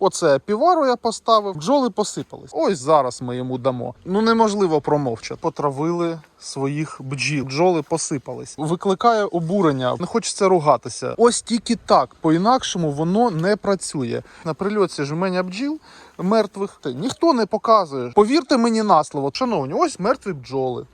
Оце півару я поставив, бджоли посипались. Ось зараз ми йому дамо. Ну неможливо промовчати. Потравили своїх бджіл. Бджоли посипались. Викликає обурення. Не хочеться ругатися. Ось тільки так. По-інакшому воно не працює. На прильоті жменя бджіл мертвих ніхто не показує. Повірте мені на слово, шановні, ось мертві бджоли.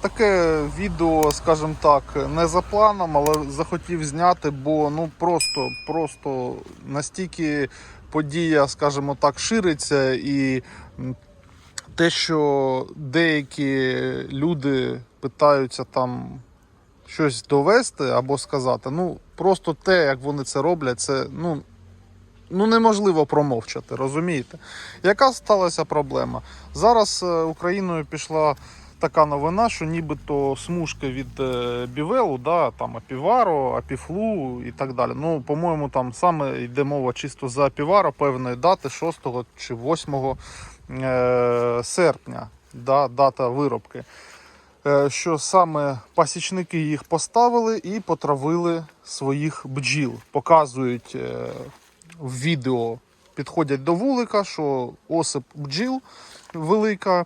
Таке відео, скажімо так, не за планом, але захотів зняти, бо ну просто, просто настільки подія, скажімо так, шириться, і те, що деякі люди питаються там щось довести або сказати, ну просто те, як вони це роблять, це ну. Ну, неможливо промовчати, розумієте? Яка сталася проблема? Зараз е, Україною пішла така новина, що нібито смужки від е, Бівелу, да, там Апіваро, Апіфлу і так далі. Ну, по-моєму, там саме йде мова чисто за Апіваро певної дати 6 чи 8 е, серпня, да, дата виробки. Е, Що саме пасічники їх поставили і потравили своїх бджіл. Показують в відео підходять до вулика, що осип бджіл велика.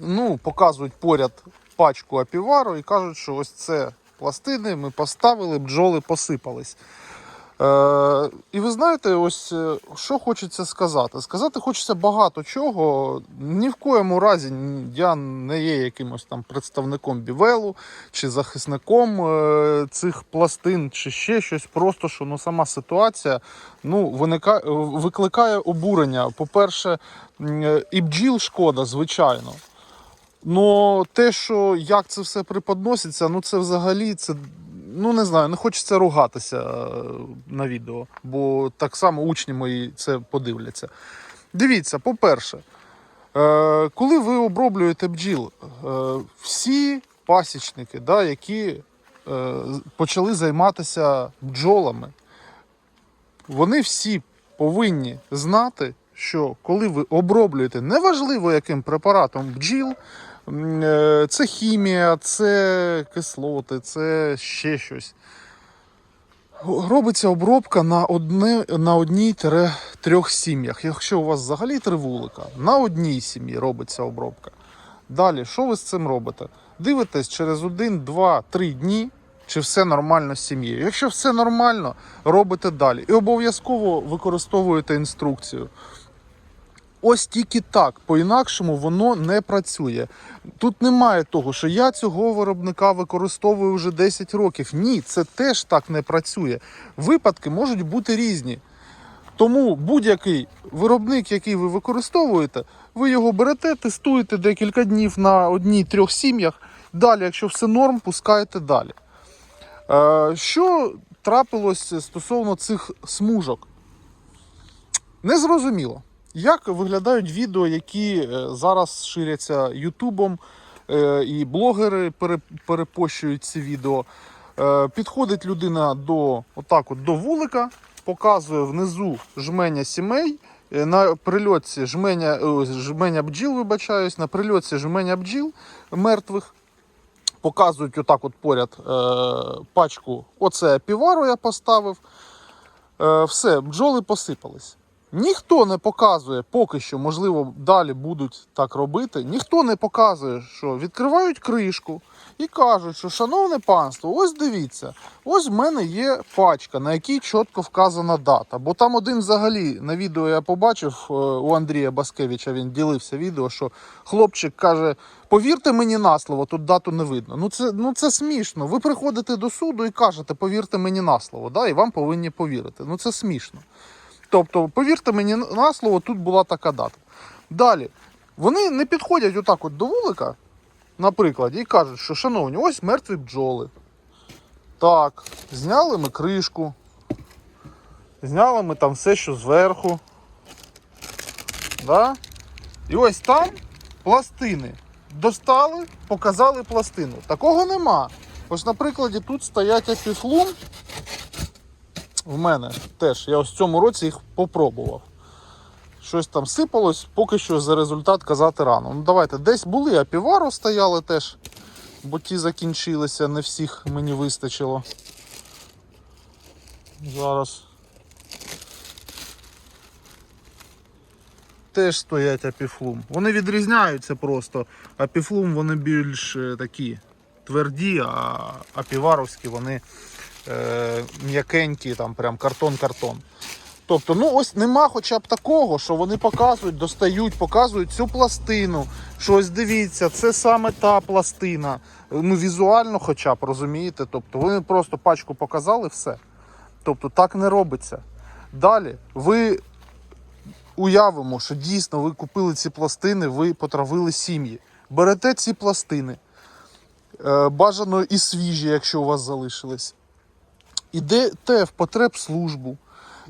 Ну, показують поряд пачку апівару і кажуть, що ось це пластини ми поставили, бджоли посипались. Е, і ви знаєте, ось е, що хочеться сказати. Сказати хочеться багато чого. Ні в коєму разі я не є якимось там представником бівелу чи захисником е, цих пластин, чи ще щось. Просто що ну, сама ситуація ну, виника, викликає обурення. По-перше, е, і бджіл шкода, звичайно. Ну, те, що як це все преподноситься, ну це взагалі це. Ну, не знаю, не хочеться ругатися е, на відео, бо так само учні мої це подивляться. Дивіться, по-перше, е, коли ви оброблюєте бджіл, е, всі пасічники, да, які почали займатися бджолами, вони всі повинні знати, що коли ви оброблюєте, неважливо яким препаратом бджіл, це хімія, це кислоти, це ще щось. Робиться обробка на, одне, на одній трьох сім'ях. Якщо у вас взагалі три вулика, на одній сім'ї робиться обробка. Далі, що ви з цим робите? Дивитесь через один, два, три дні, чи все нормально з сім'єю. Якщо все нормально, робите далі. І обов'язково використовуєте інструкцію. Ось тільки так, по-інакшому воно не працює. Тут немає того, що я цього виробника використовую вже 10 років. Ні, це теж так не працює. Випадки можуть бути різні. Тому будь-який виробник, який ви використовуєте, ви його берете, тестуєте декілька днів на одній-трьох сім'ях. Далі, якщо все норм, пускаєте далі. Е, що трапилось стосовно цих смужок? Незрозуміло. Як виглядають відео, які е, зараз ширяться Ютубом, е, і блогери пере- перепощують ці відео. Е, Підходить людина до, отак от, до вулика, показує внизу жменя сімей. На прильотці жменя, жменя бджіл, вибачаюсь, на прильотці жменя бджіл мертвих. Показують отак от поряд е, пачку. Оце півару я поставив. Е, все, бджоли посипались. Ніхто не показує, поки що, можливо, далі будуть так робити. Ніхто не показує, що відкривають кришку і кажуть, що, шановне панство, ось дивіться, ось в мене є пачка, на якій чітко вказана дата. Бо там один взагалі на відео я побачив е, у Андрія Баскевича, він ділився відео, що хлопчик каже: повірте мені на слово, тут дату не видно. Ну це, ну це смішно. Ви приходите до суду і кажете, повірте мені на слово, да? і вам повинні повірити. Ну це смішно. Тобто, повірте мені на слово, тут була така дата. Далі, вони не підходять отак от до вулика, наприклад, і кажуть, що, шановні, ось мертві бджоли. Так, зняли ми кришку. Зняли ми там все, що зверху. Да? І ось там пластини. Достали, показали пластину. Такого нема. Ось, на прикладі, тут стоять апіфлум. В мене теж. Я ось в цьому році їх попробував. Щось там сипалось, поки що за результат казати рано. Ну давайте, десь були, а піваро стояли теж, бо ті закінчилися, не всіх мені вистачило. Зараз. Теж стоять апіфлум. Вони відрізняються просто. Апіфлум вони більш е, такі тверді, а апіваровські вони е, м'якенькі, там прям картон-картон. Тобто, ну ось нема хоча б такого, що вони показують, достають, показують цю пластину. Що ось дивіться, це саме та пластина. Ну, візуально, хоча б розумієте. Тобто, вони просто пачку показали, все. Тобто так не робиться. Далі ви уявимо, що дійсно ви купили ці пластини, ви потравили сім'ї. Берете ці пластини, бажано і свіжі, якщо у вас залишились. Ідете в потребслужбу.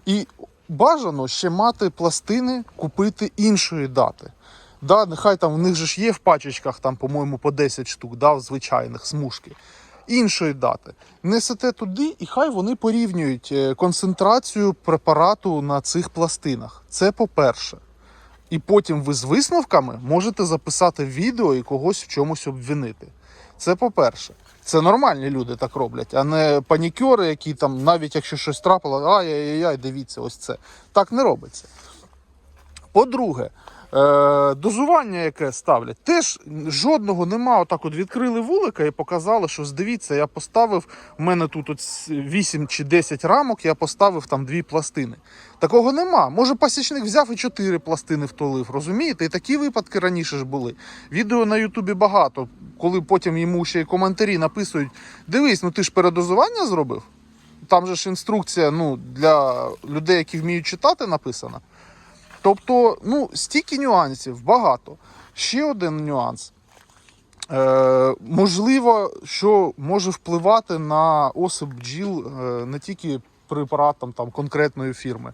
І бажано ще мати пластини купити іншої дати. Да, нехай там в них же ж є в пачечках, там, по-моєму, по 10 штук, да, в звичайних смужки. Іншої дати. Несете туди, і хай вони порівнюють е, концентрацію препарату на цих пластинах. Це по-перше. І потім ви з висновками можете записати відео і когось в чомусь обвинити. Це по-перше. Це нормальні люди так роблять, а не панікери, які там, навіть якщо щось трапило, ай-яй-яй, дивіться, ось це. Так не робиться. По-друге, дозування, яке ставлять, теж жодного нема. Отак от відкрили вулика і показали, що дивіться, я поставив, у мене тут от 8 чи 10 рамок, я поставив там дві пластини. Такого нема. Може, пасічник взяв і 4 пластини втулив, розумієте? І такі випадки раніше ж були. Відео на Ютубі багато, коли потім йому ще й коментарі написують: дивись, ну ти ж передозування зробив. Там же ж інструкція ну, для людей, які вміють читати, написана. Тобто, ну, стільки нюансів, багато. Ще один нюанс. Е, можливо, що може впливати на осип бджіл е, не тільки препаратом там, конкретної фірми.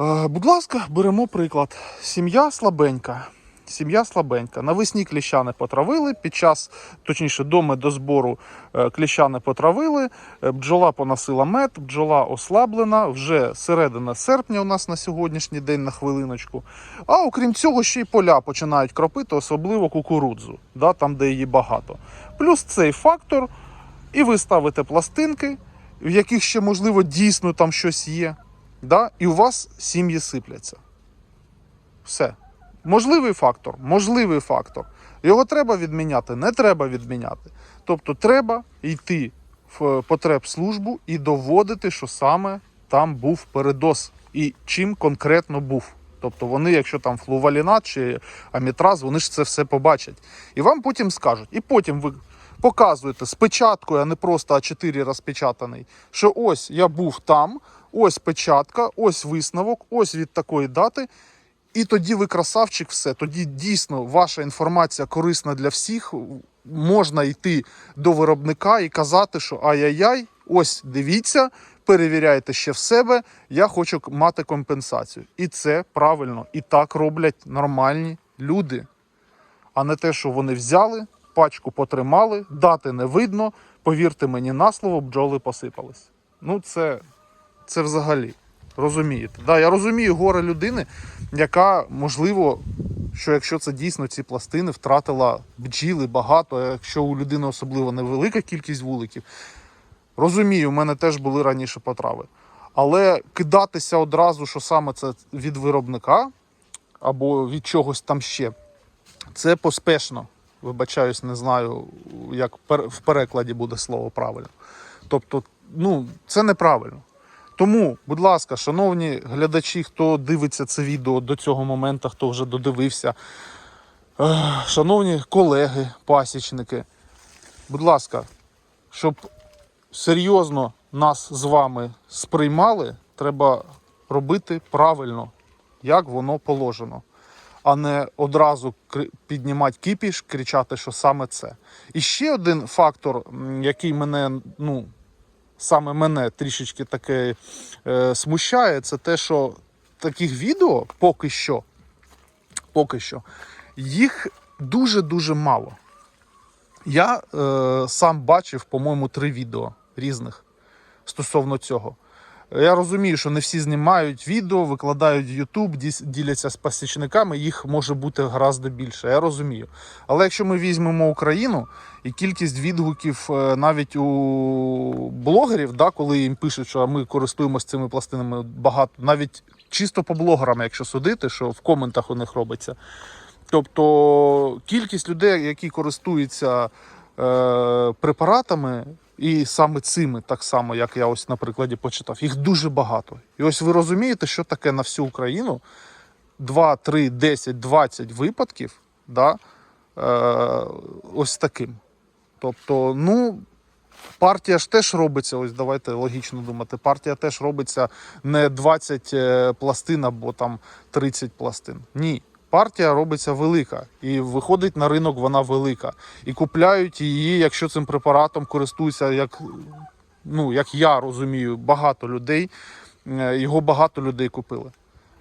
Е, будь ласка, беремо приклад. Сім'я слабенька. Сім'я слабенька. Навесні кліща не потравили. Під час, точніше, до медозбору е, кліща не потравили. Е, Бджола поносила мед, бджола ослаблена. Вже середина серпня у нас на сьогоднішній день на хвилиночку. А окрім цього, ще й поля починають кропити, особливо кукурудзу, да, там, де її багато. Плюс цей фактор, і ви ставите пластинки, в яких ще, можливо, дійсно там щось є. Да, і у вас сім'ї сипляться. Все. Можливий фактор, можливий фактор. Його треба відміняти, не треба відміняти. Тобто треба йти в потребслужбу і доводити, що саме там був передоз і чим конкретно був. Тобто вони, якщо там флувалінат чи амітраз, вони ж це все побачать. І вам потім скажуть. І потім ви показуєте з печаткою, а не просто А4 розпечатаний, що ось я був там, ось печатка, ось висновок, ось від такої дати. І тоді ви красавчик, все. Тоді дійсно ваша інформація корисна для всіх. Можна йти до виробника і казати, що ай-яй-яй, ось дивіться, перевіряйте ще в себе. Я хочу мати компенсацію. І це правильно. І так роблять нормальні люди. А не те, що вони взяли, пачку потримали, дати не видно. Повірте мені на слово, бджоли посипались. Ну, це, це взагалі. Розумієте? Да, я розумію горе людини, яка, можливо, що якщо це дійсно ці пластини втратила бджіли багато, а якщо у людини особливо невелика кількість вуликів. Розумію, у мене теж були раніше потрави. Але кидатися одразу, що саме це від виробника або від чогось там ще, це поспешно. Вибачаюсь, не знаю, як в перекладі буде слово правильно. Тобто, ну, це неправильно. Тому, будь ласка, шановні глядачі, хто дивиться це відео до цього моменту, хто вже додивився, е, шановні колеги, пасічники, будь ласка, щоб серйозно нас з вами сприймали, треба робити правильно, як воно положено, а не одразу піднімати кіпіш, кричати, що саме це. І ще один фактор, який мене, ну, саме мене трішечки таке е, смущає, це те, що таких відео поки що, поки що, їх дуже-дуже мало. Я е, сам бачив, по-моєму, три відео різних стосовно цього. Я розумію, що не всі знімають відео, викладають YouTube, діляться з пасічниками, їх може бути гораздо більше. Я розумію. Але якщо ми візьмемо Україну і кількість відгуків е, навіть у блогерів, да, коли їм пишуть, що ми користуємося цими пластинами багато, навіть чисто по блогерам, якщо судити, що в коментах у них робиться. Тобто кількість людей, які користуються е, препаратами, і саме цими, так само, як я ось на прикладі почитав, їх дуже багато. І ось ви розумієте, що таке на всю Україну 2, 3, 10, 20 випадків, да, е, ось таким. Тобто, ну. Партія ж теж робиться, ось давайте логічно думати. Партія теж робиться не 20 е, пластин або там 30 пластин. Ні. Партія робиться велика і виходить на ринок вона велика. І купляють її, якщо цим препаратом користуються, як, ну, як я розумію, багато людей. е, Його багато людей купили.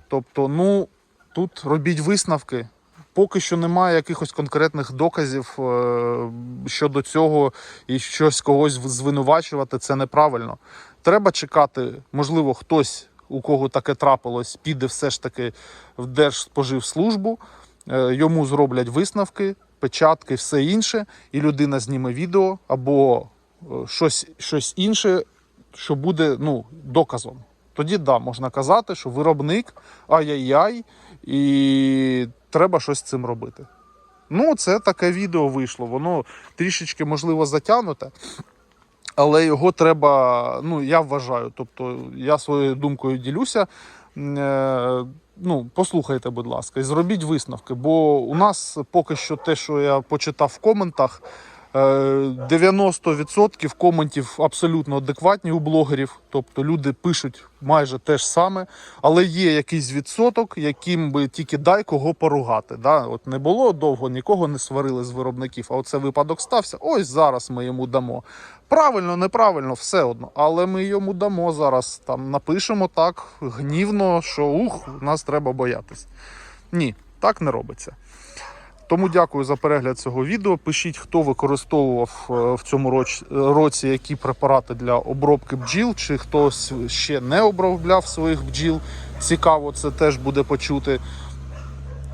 Тобто, ну тут робіть висновки. Поки що немає якихось конкретних доказів е, щодо цього і щось когось звинувачувати, це неправильно. Треба чекати, можливо, хтось, у кого таке трапилось, піде все ж таки в Держспоживслужбу, е, йому зроблять висновки, печатки, все інше, і людина зніме відео або е, щось, щось інше, що буде ну, доказом. Тоді да, можна казати, що виробник ай-яй-яй, і треба щось з цим робити. Ну, це таке відео вийшло. Воно трішечки, можливо, затягнуте, але його треба, ну, я вважаю. Тобто, я своєю думкою ділюся. Е, ну, послухайте, будь ласка, і зробіть висновки. Бо у нас поки що те, що я почитав в коментах, е, 90% коментів абсолютно адекватні у блогерів. Тобто люди пишуть майже те ж саме, але є якийсь відсоток, яким би тільки дай кого поругати. Да? От не було довго, нікого не сварили з виробників, а оце випадок стався. Ось зараз ми йому дамо. Правильно, неправильно, все одно. Але ми йому дамо зараз. Там напишемо так гнівно, що ух, нас треба боятись. Ні, так не робиться. Тому дякую за перегляд цього відео. Пишіть, хто використовував е, в цьому році які препарати для обробки бджіл, чи хтось ще не обробляв своїх бджіл. Цікаво, це теж буде почути.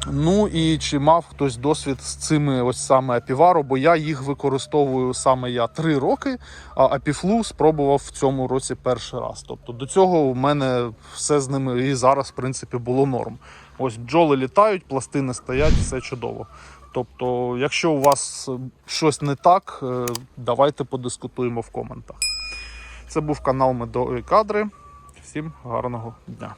Ну і чи мав хтось досвід з цими ось саме апіваро, бо я їх використовую саме я три роки, а апіфлу спробував в цьому році перший раз. Тобто до цього в мене все з ними і зараз, в принципі, було норм. Ось бджоли літають, пластини стоять, все чудово. Тобто, якщо у вас щось не так, е, давайте подискутуємо в коментах. Це був канал Медові Кадри. Всім гарного дня.